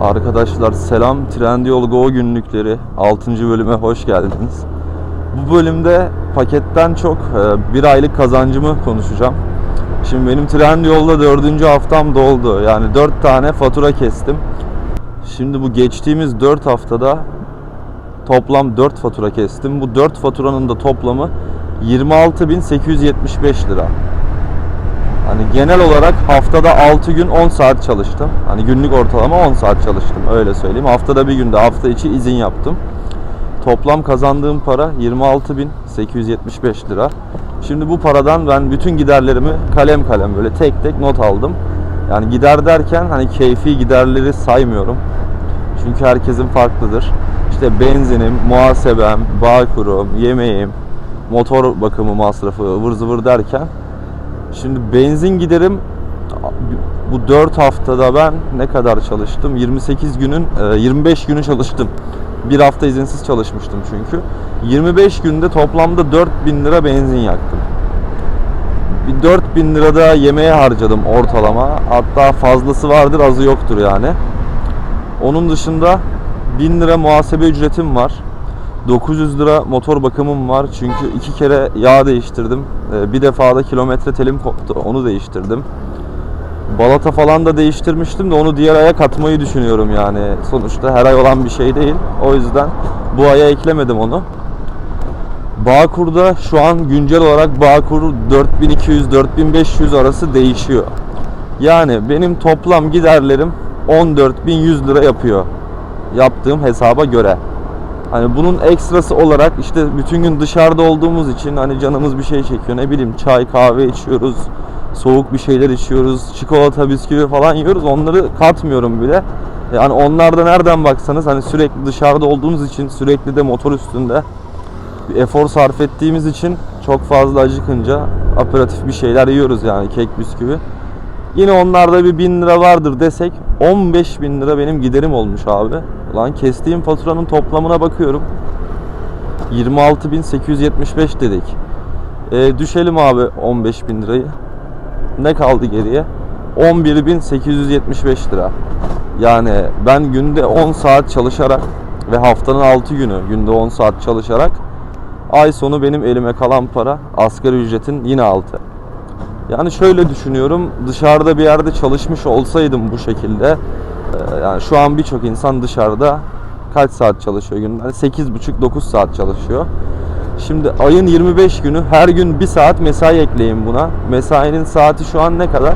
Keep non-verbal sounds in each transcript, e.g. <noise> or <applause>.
Arkadaşlar selam Trendyol Go günlükleri 6. bölüme hoş geldiniz. Bu bölümde paketten çok e, bir aylık kazancımı konuşacağım. Şimdi benim Trendyol'da 4. haftam doldu. Yani 4 tane fatura kestim. Şimdi bu geçtiğimiz 4 haftada toplam 4 fatura kestim. Bu 4 faturanın da toplamı 26.875 lira. Hani genel olarak haftada 6 gün 10 saat çalıştım. Hani günlük ortalama 10 saat çalıştım öyle söyleyeyim. Haftada bir günde hafta içi izin yaptım. Toplam kazandığım para 26.875 lira. Şimdi bu paradan ben bütün giderlerimi kalem kalem böyle tek tek not aldım. Yani gider derken hani keyfi giderleri saymıyorum. Çünkü herkesin farklıdır. İşte benzinim, muhasebem, bağkurum, yemeğim, motor bakımı masrafı ıvır zıvır derken Şimdi benzin giderim bu 4 haftada ben ne kadar çalıştım? 28 günün e, 25 günü çalıştım. Bir hafta izinsiz çalışmıştım çünkü. 25 günde toplamda 4000 lira benzin yaktım. Bir 4000 lira da yemeğe harcadım ortalama. Hatta fazlası vardır azı yoktur yani. Onun dışında 1000 lira muhasebe ücretim var. 900 lira motor bakımım var çünkü iki kere yağ değiştirdim. Ee, Bir defa da kilometre telim koptu onu değiştirdim. Balata falan da değiştirmiştim de onu diğer aya katmayı düşünüyorum yani. Sonuçta her ay olan bir şey değil. O yüzden bu aya eklemedim onu. Bağkur'da şu an güncel olarak Bağkur 4200-4500 arası değişiyor. Yani benim toplam giderlerim 14.100 lira yapıyor. Yaptığım hesaba göre. Hani bunun ekstrası olarak işte bütün gün dışarıda olduğumuz için hani canımız bir şey çekiyor. Ne bileyim çay kahve içiyoruz. Soğuk bir şeyler içiyoruz. Çikolata bisküvi falan yiyoruz. Onları katmıyorum bile. Yani onlar da nereden baksanız hani sürekli dışarıda olduğumuz için sürekli de motor üstünde bir efor sarf ettiğimiz için çok fazla acıkınca aperatif bir şeyler yiyoruz yani kek bisküvi. Yine onlarda bir 1000 lira vardır desek 15 bin lira benim giderim olmuş abi. Ulan kestiğim faturanın toplamına bakıyorum. 26.875 dedik. E, düşelim abi 15 bin lirayı. Ne kaldı geriye? 11.875 lira. Yani ben günde 10 saat çalışarak ve haftanın 6 günü günde 10 saat çalışarak ay sonu benim elime kalan para asgari ücretin yine altı. Yani şöyle düşünüyorum dışarıda bir yerde çalışmış olsaydım bu şekilde e, yani şu an birçok insan dışarıda kaç saat çalışıyor günde? 8,5-9 saat çalışıyor. Şimdi ayın 25 günü her gün 1 saat mesai ekleyin buna. Mesainin saati şu an ne kadar?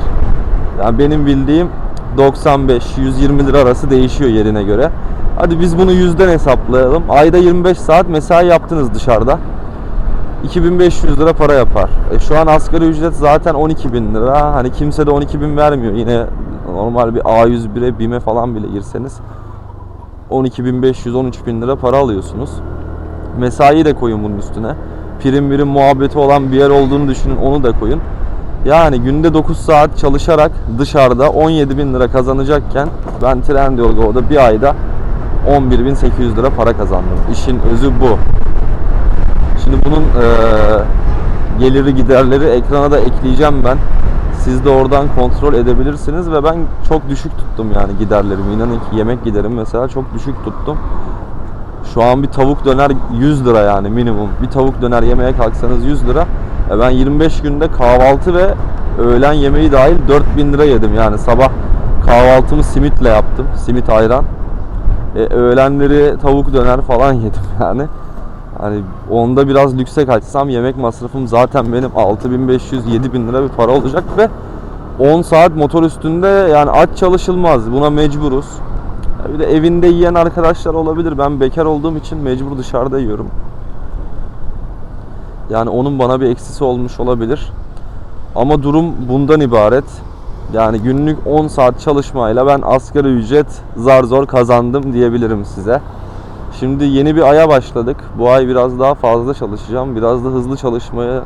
Yani benim bildiğim 95-120 lira arası değişiyor yerine göre. Hadi biz bunu yüzden hesaplayalım. Ayda 25 saat mesai yaptınız dışarıda. 2500 lira para yapar. E şu an asgari ücret zaten 12 bin lira. Hani kimse de 12 bin vermiyor. Yine normal bir A101'e BİM'e falan bile girseniz 12.500 bin lira para alıyorsunuz. Mesai de koyun bunun üstüne. Prim birim muhabbeti olan bir yer olduğunu düşünün onu da koyun. Yani günde 9 saat çalışarak dışarıda 17 bin lira kazanacakken ben Trendyol Go'da bir ayda 11.800 lira para kazandım. İşin özü bu. Şimdi bunun eee, geliri giderleri ekrana da ekleyeceğim ben. Siz de oradan kontrol edebilirsiniz ve ben çok düşük tuttum yani giderlerimi. İnanın ki yemek giderim mesela çok düşük tuttum. Şu an bir tavuk döner 100 lira yani minimum. Bir tavuk döner yemeye kalksanız 100 lira. E ben 25 günde kahvaltı ve öğlen yemeği dahil 4000 lira yedim. Yani sabah kahvaltımı simitle yaptım. Simit ayran. E, öğlenleri tavuk döner falan <laughs> yedim yani. Hani onda biraz lükse kaçsam yemek masrafım zaten benim 6500-7000 lira bir para olacak ve 10 saat motor üstünde yani aç çalışılmaz. Buna mecburuz. Bir de evinde yiyen arkadaşlar olabilir. Ben bekar olduğum için mecbur dışarıda yiyorum. Yani onun bana bir eksisi olmuş olabilir. Ama durum bundan ibaret. Yani günlük 10 saat çalışmayla ben asgari ücret zar zor kazandım diyebilirim size. Şimdi yeni bir aya başladık. Bu ay biraz daha fazla çalışacağım. Biraz da hızlı çalışmaya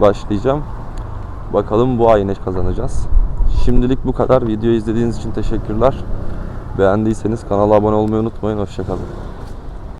başlayacağım. Bakalım bu ay ne kazanacağız. Şimdilik bu kadar. Videoyu izlediğiniz için teşekkürler. Beğendiyseniz kanala abone olmayı unutmayın. Hoşçakalın.